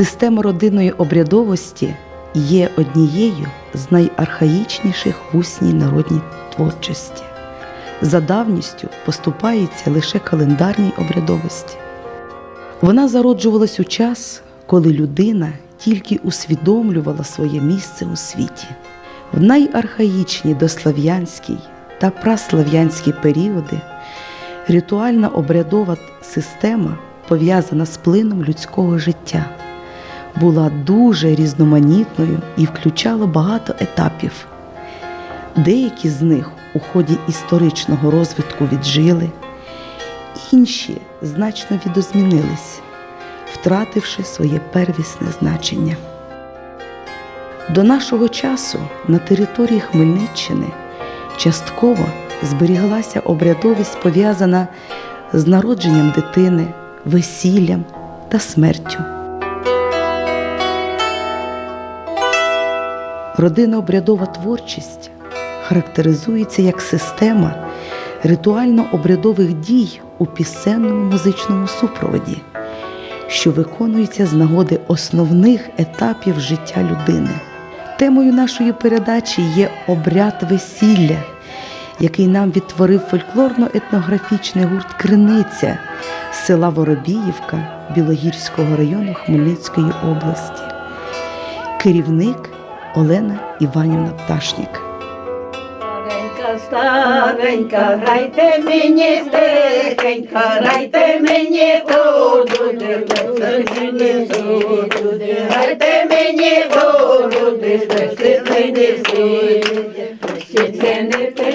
Система родинної обрядовості є однією з найархаїчніших в усній народній творчості. За давністю поступається лише календарній обрядовості. Вона зароджувалась у час, коли людина тільки усвідомлювала своє місце у світі. В найархаїчні дослав'янській та праслав'янські періоди ритуальна обрядова система, пов'язана з плином людського життя, була дуже різноманітною і включала багато етапів. Деякі з них у ході історичного розвитку віджили, інші значно відозмінились, втративши своє первісне значення. До нашого часу на території Хмельниччини частково зберіглася обрядовість, пов'язана з народженням дитини, весіллям та смертю. Родинно-обрядова творчість характеризується як система ритуально-обрядових дій у пісенному музичному супроводі, що виконується з нагоди основних етапів життя людини. Темою нашої передачі є обряд весілля, який нам відтворив фольклорно-етнографічний гурт Криниця села Воробіївка Білогірського району Хмельницької області. Керівник Олена Іванівна Пташник. Старенька, старенька, грайте мені тихенька, грайте мені туди, мені туди, грайте мені туди, мені туди. Плещеться не плещі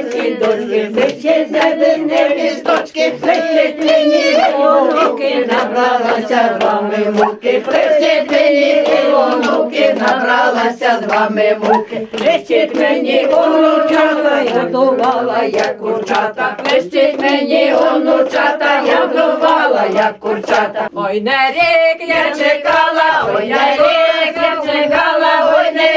дочки, плеще зелені лісточки, плеще мені онуки, набралася з вами муки, плеще мені онуки, набралася з вами муки, плещить мені онучата, я вдувала, як курчата, плещить мені онучата, я вдувала, як курчата. Ой, не рік я чекала, ой, не рік я чекала,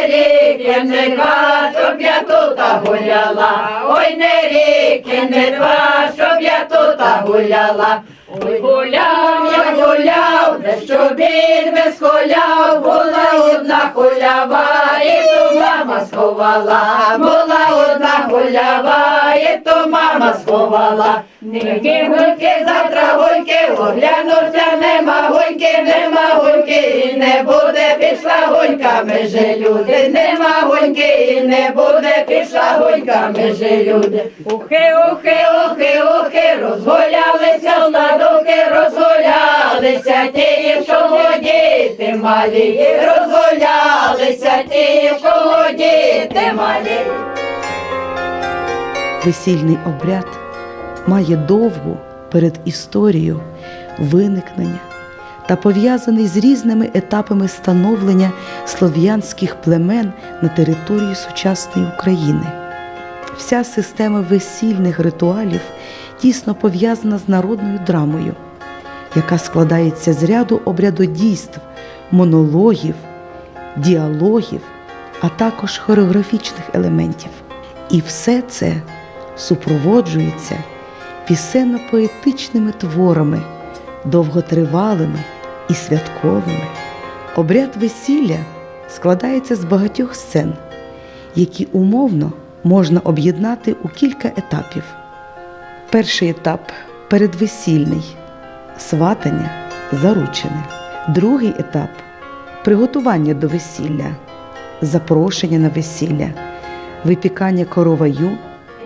ой, не два, щоб я тут гуляла, ой, не ріки, не два, щоб я тут гуляла. Ой, гуляв, я гуляв, де що він без хуляв, була одна хулява, і ту мама сховала, була одна хулява, і ту мама сховала. Ніки гульки, завтра гульки, оглянувся, нема гульки, нема гульки, і не буде, пішла гулька, межи люди, нема гульки, і не буде, пішла гулька, межи люди. Ухи, ухи, ухи, ухи, розгулялися, розгулялися, ті, що діти малі, розгулялися, ті, що діти малі. Весільний обряд має довгу передісторію виникнення та пов'язаний з різними етапами становлення слов'янських племен на території сучасної України. Вся система весільних ритуалів тісно пов'язана з народною драмою, яка складається з ряду обрядодійств, монологів, діалогів, а також хореографічних елементів. І все це супроводжується пісенно-поетичними творами, довготривалими і святковими. Обряд весілля складається з багатьох сцен, які умовно можна об'єднати у кілька етапів. Перший етап передвесільний сватання, заручене. Другий етап приготування до весілля, запрошення на весілля, випікання короваю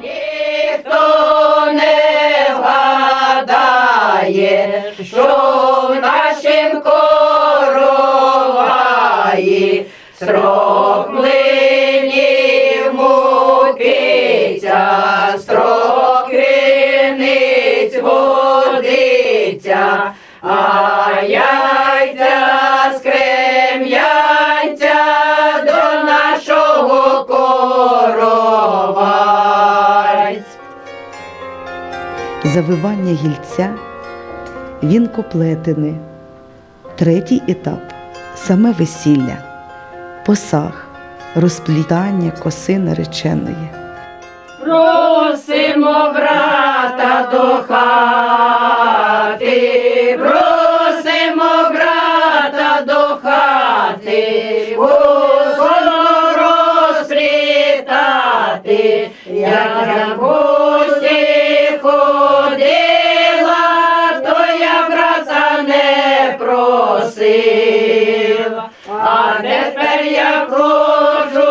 Ніхто не вгадає, що в нашім короваї строк а яйця скрем'янця до нашого коровайць. завивання гільця, вінкоплетини. Третій етап саме весілля, посаг, розплітання коси нареченої. Просимо брата до хати. Я гості ходила, то я брата не просила, а тепер я прошу,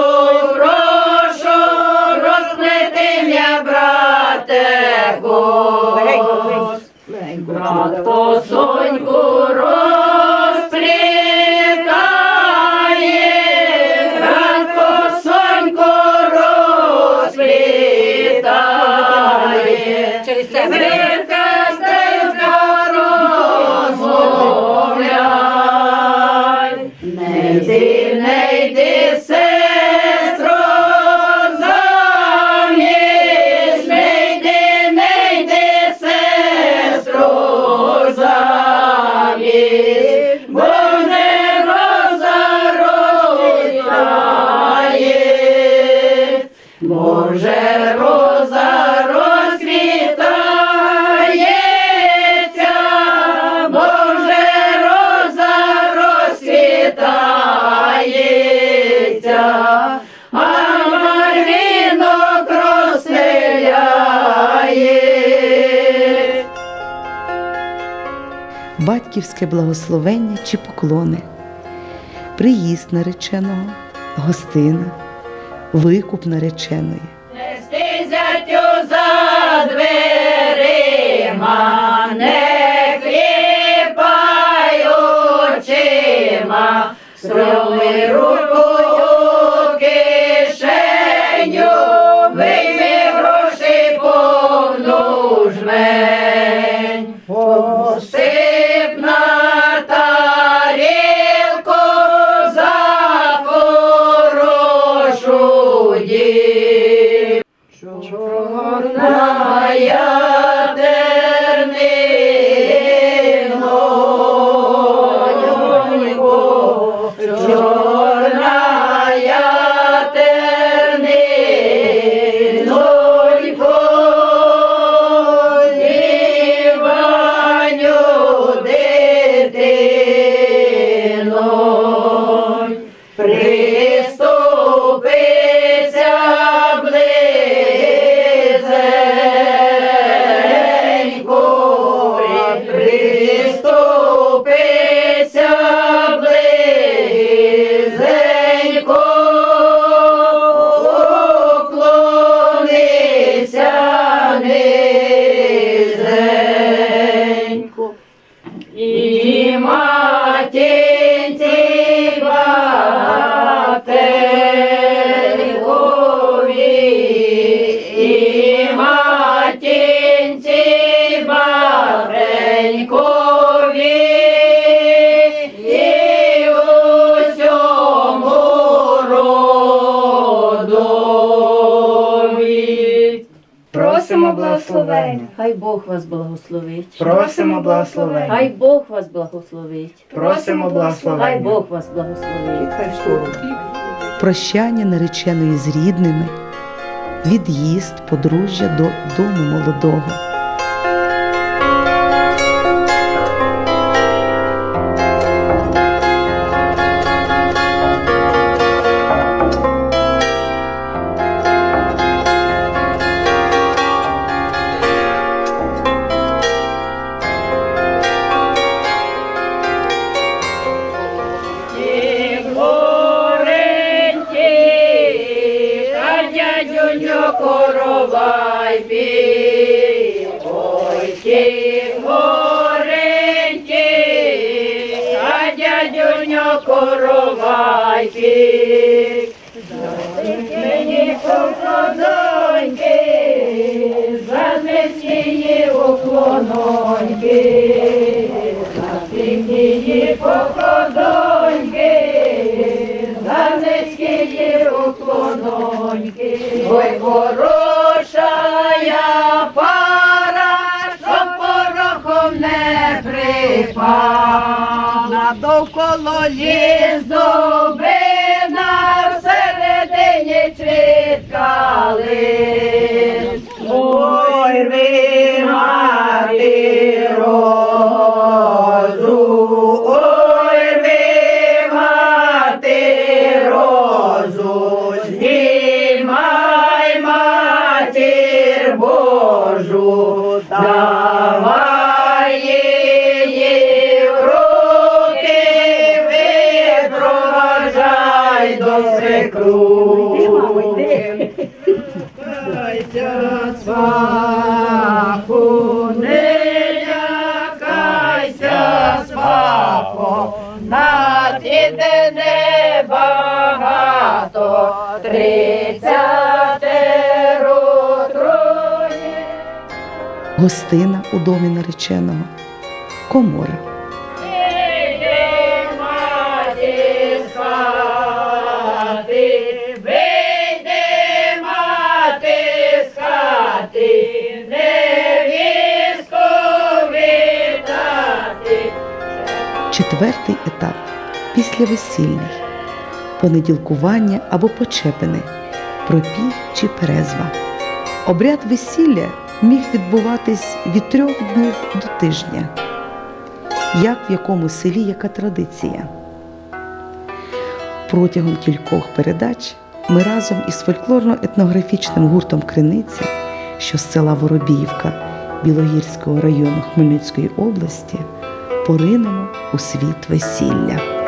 прошу, розплети м'я, брате. Брат посоньку батьківське благословення чи поклони, приїзд нареченого, гостина, викуп нареченої. Не стизять за дверима, не кліпай очима, строли рукою кишеню, вийми гроші повну жмень. Близенько, уклонися низенько. І матінці батькові, і матінці батькові, благословення. Хай Бог вас благословить. Просимо благословення. Хай Бог вас благословить. Просимо Хай. Бог вас благословить. Прощання нареченої з рідними, від'їзд подружжя до дому молодого. Уклононьки, Занесії покладоньки, занесії уклононьки. Ой, хороша я пара, що порохом не припала, довкола ліс дубина, всередині цвіт тридцятеро троє. Гостина у домі нареченого, комора. Четвертий етап. Після весільний. Понеділкування або почепини, пропів чи перезва. Обряд весілля міг відбуватись від трьох днів до тижня. Як в якому селі яка традиція? Протягом кількох передач ми разом із фольклорно-етнографічним гуртом Криниця, що з села Воробіївка Білогірського району Хмельницької області, поринемо у світ весілля.